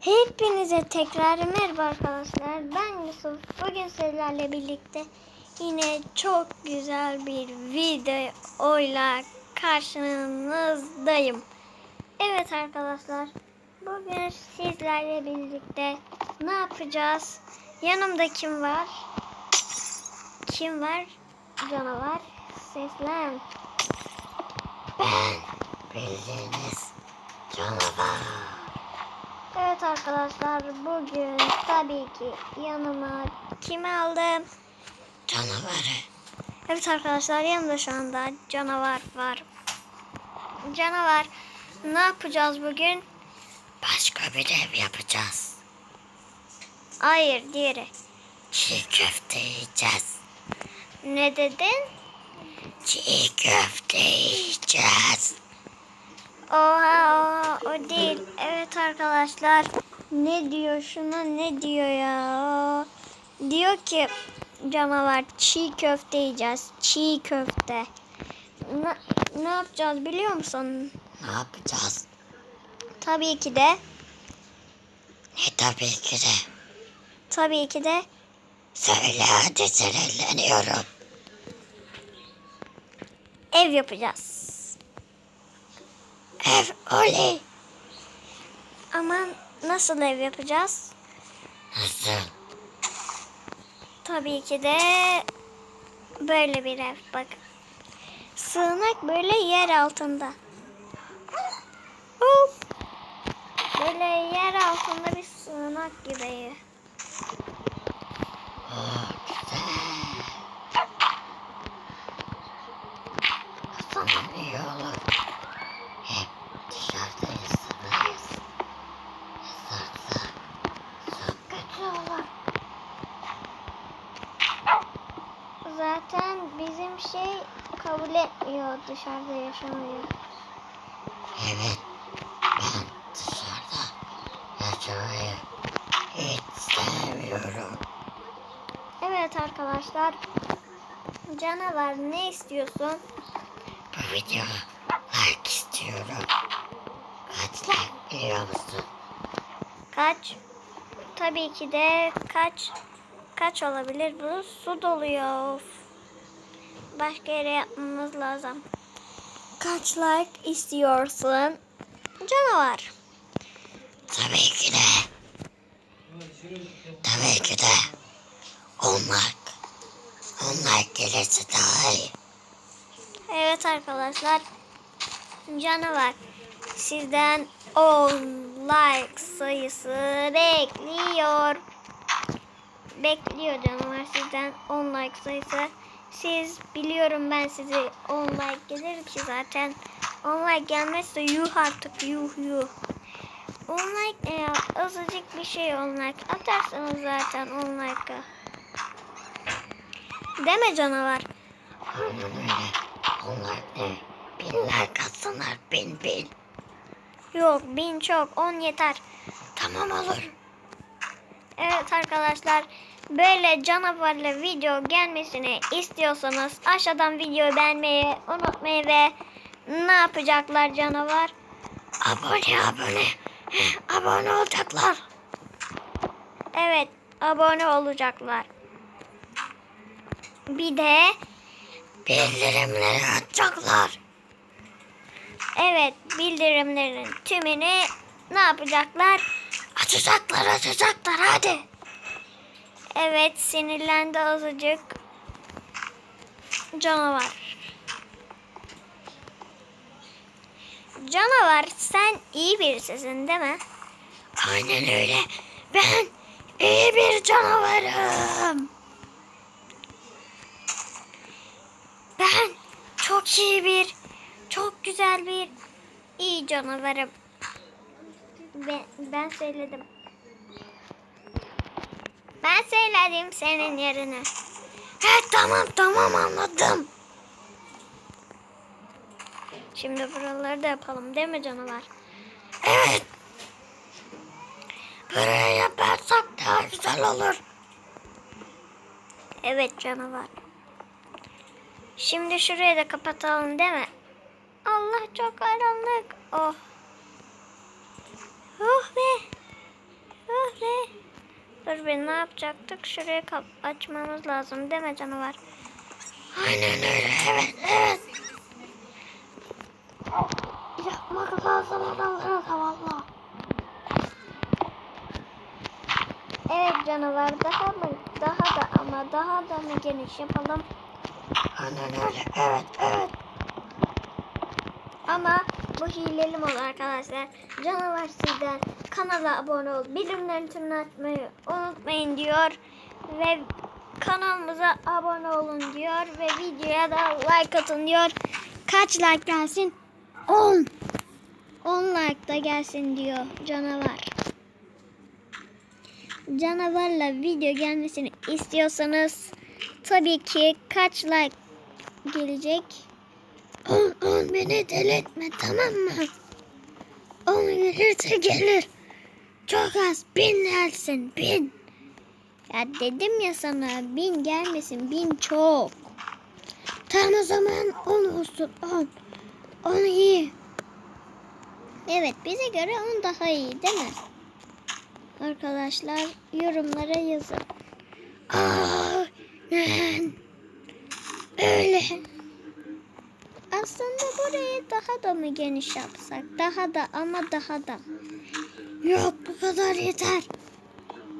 Hepinize tekrar merhaba arkadaşlar. Ben Yusuf. Bugün sizlerle birlikte yine çok güzel bir videoyla karşınızdayım. Evet arkadaşlar. Bugün sizlerle birlikte ne yapacağız? Yanımda kim var? Kim var? Canavar. Seslen. Ben bildiğiniz canavar. Evet arkadaşlar bugün tabii ki yanıma kimi aldım? Canavarı. Evet arkadaşlar yanımda şu anda canavar var. Canavar ne yapacağız bugün? Başka bir ev yapacağız. Hayır diğeri. Çiğ köfte yiyeceğiz. Ne dedin? Çiğ köfte yiyeceğiz. Oha oha o değil. Evet arkadaşlar ne diyor şuna ne diyor ya? O Diyor ki canavar çiğ köfte yiyeceğiz. Çiğ köfte. Ne, ne yapacağız biliyor musun? Ne yapacağız? Tabii ki de Ne tabii ki de. tabii ki de Söyle hadi sinirleniyorum. ev yapacağız. Ev oley. Ama nasıl ev yapacağız? Nasıl? Tabii ki de böyle bir ev. Bak. Sığınak böyle yer altında. Böyle yer altında bir sığınak gibi. Oh, güzel. Sana iyi olur. Hep dışarıda ısınırız. Isırsa çok kötü olur. Zaten bizim şey kabul etmiyor dışarıda yaşamayı. Evet, ben dışarıda yaşamayı hiç sevmiyorum. Evet arkadaşlar. Canavar ne istiyorsun? Bu video like istiyorum. Kaç like biliyor musun? Kaç? Tabii ki de kaç? Kaç olabilir bu? Su doluyor. Of. Başka yere yapmamız lazım. Kaç like istiyorsun? Canavar. Tabii ki de. Tabii ki de. On like. On like gelirse daha iyi. Evet arkadaşlar. Canavar. Sizden 10 like sayısı bekliyor. Bekliyor canavar sizden 10 like sayısı. Siz biliyorum ben sizi 10 like gelir ki zaten. 10 like gelmezse yuh artık yuh yuh. 10 like ne ya? Azıcık bir şey 10 like. Atarsanız zaten 10 like'ı. Deme canavar. On like ne? Bin like atsınlar. Bin bin. Yok bin çok 10 yeter. Tamam olur. Evet arkadaşlar böyle canavarlı video gelmesini istiyorsanız aşağıdan videoyu beğenmeyi unutmayın ve ne yapacaklar canavar? Abone abone. Abone olacaklar. Evet abone olacaklar. Bir de Bildirimleri açacaklar. evet bildirimlerin tümünü ne yapacaklar? Açacaklar açacaklar hadi. Evet sinirlendi azıcık. Canavar. Canavar sen iyi birisisin değil mi? Aynen öyle. Ben iyi bir canavarım. Ben çok iyi bir, çok güzel bir iyi canavarım. Ben, ben söyledim. Ben söyledim senin yerine. He tamam tamam anladım. Şimdi buraları da yapalım değil mi canavar? Evet. Buraya yaparsak daha güzel olur. Evet canavar. Şimdi şurayı da kapatalım değil mi? Allah çok karanlık. Oh. Oh be. Dur be ne yapacaktık? Şuraya kap açmamız lazım mi canavar? Aynen öyle evet evet. Yapmak lazım adamlara da valla. Evet canavar daha mı? Daha da ama daha da mı geniş yapalım? Aynen öyle evet evet. Ama bu hileli mod arkadaşlar. Canavar sizden kanala abone ol. Bildirimlerin tümünü açmayı unutmayın diyor. Ve kanalımıza abone olun diyor. Ve videoya da like atın diyor. Kaç like gelsin? 10. 10 like da gelsin diyor canavar. Canavarla video gelmesini istiyorsanız tabii ki kaç like gelecek? On, on beni deli etme tamam mı? On gelirse gelir. Çok az bin dersin bin. Ya dedim ya sana bin gelmesin bin çok. Tamam o zaman on olsun on. On iyi. Evet bize göre on daha iyi değil mi? Arkadaşlar yorumlara yazın. Aynen. Öyle. Aslında burayı daha da mı geniş yapsak? Daha da ama daha da. Yok bu kadar yeter.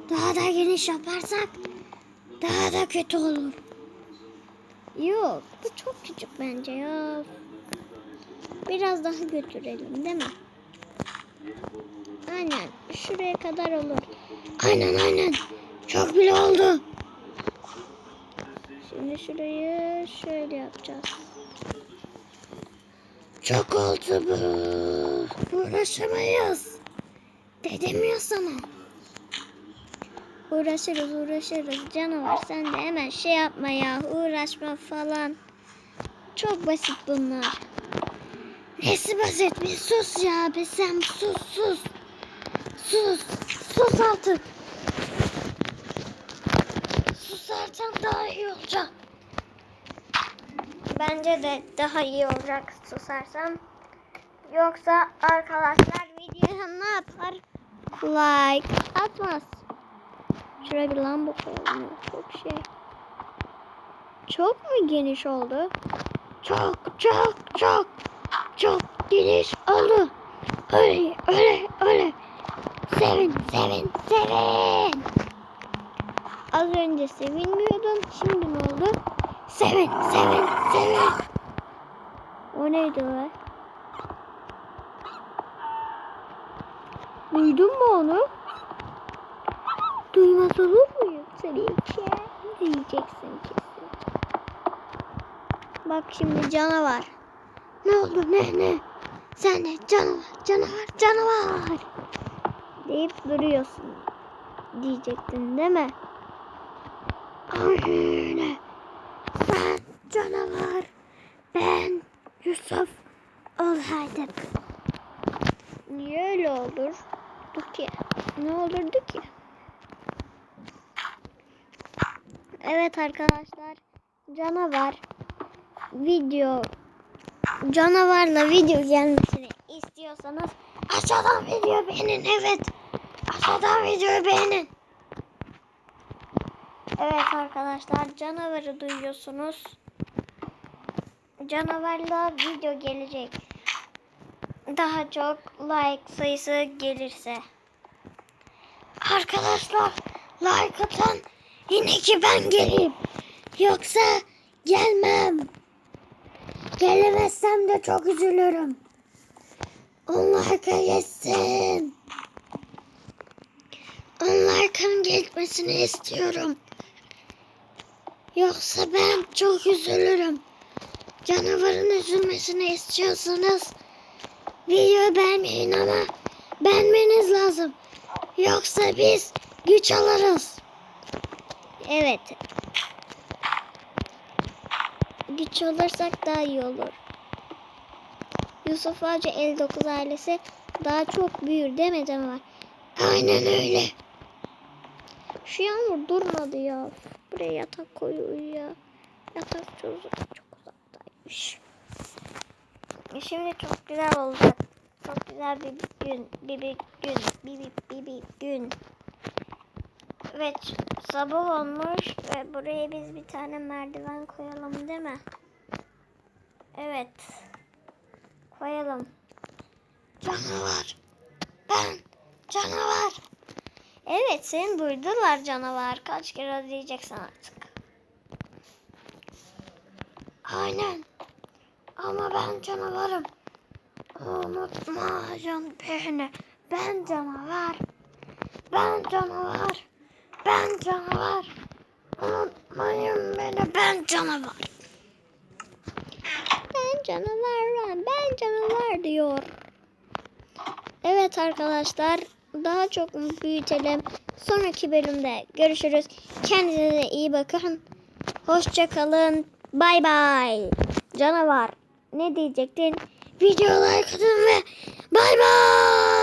Daha da geniş yaparsak daha da kötü olur. Yok bu çok küçük bence ya. Biraz daha götürelim değil mi? Aynen şuraya kadar olur. Aynen aynen. Çok bile oldu. Şimdi şurayı şöyle yapacağız. Çok oldu bu. Uğraşamayız. Dedim ya sana. Uğraşırız uğraşırız canavar sen de hemen şey yapma ya uğraşma falan. Çok basit bunlar. Nesi basit bir sus ya be sen sus sus. Sus. Sus artık. Susarsan daha iyi olacak. Bence de daha iyi olacak susarsam. Yoksa arkadaşlar videoya ne yapar? Like atmaz. Şuraya bir lamba koyalım. ya, Çok şey. Çok mu geniş oldu? Çok çok çok çok geniş oldu. Öyle öyle öyle. Sevin sevin sevin. Az önce sevinmiyordun. Şimdi ne oldu? Sevin sevin sevin. O neydi o? Duydun mu onu? Duymaz olur muyum? Tabii ki. Diyeceksin kesin. Bak şimdi canavar. Ne oldu ne ne? Sen de canavar canavar canavar. Deyip duruyorsun. Diyecektin değil mi? Öyle. Canavar. Ben Yusuf olaydım. Niye öyle olur? ki? Ne olurdu ki? Evet arkadaşlar. Canavar video canavarla video gelmesini istiyorsanız Aşağıdan video beğenin evet. Aşağıdan videoyu beğenin. Evet arkadaşlar canavarı duyuyorsunuz. Canavarla video gelecek. Daha çok like sayısı gelirse. Arkadaşlar like atın. Yine ki ben geleyim. Yoksa gelmem. Gelemezsem de çok üzülürüm. Onlar geçsin. Onlar kan geçmesini istiyorum. Yoksa ben çok üzülürüm. Canavarın üzülmesini istiyorsanız videoyu beğenmeyin ama beğenmeniz lazım. Yoksa biz güç alırız. Evet. Güç olursak daha iyi olur. Yusuf Ağacı 59 ailesi daha çok büyür değil mi canavar? Aynen öyle. Şu yağmur durmadı ya. Buraya yatak koyuyor ya. Yatak çok, uzaktaymış. Şimdi çok güzel olacak. Çok güzel bir gün, bir, bir gün, bir, bir, bir, bir gün. Evet sabah olmuş ve buraya biz bir tane merdiven koyalım değil mi? Evet. Koyalım. Canavar. Ben canavar. Evet seni duydular canavar. Kaç kere diyeceksin artık. Aynen. Ama ben canavarım. Unutma can beni. Ben canavar. Ben canavar. Ben canavar. Unutmayın beni. Ben canavar. Ben canavar var. Ben canavar diyor. Evet arkadaşlar. Daha çok büyütelim. Sonraki bölümde görüşürüz. Kendinize iyi bakın. Hoşça kalın. Bay bay. Canavar. Ne diyecektin? Video like atın ve bay bay.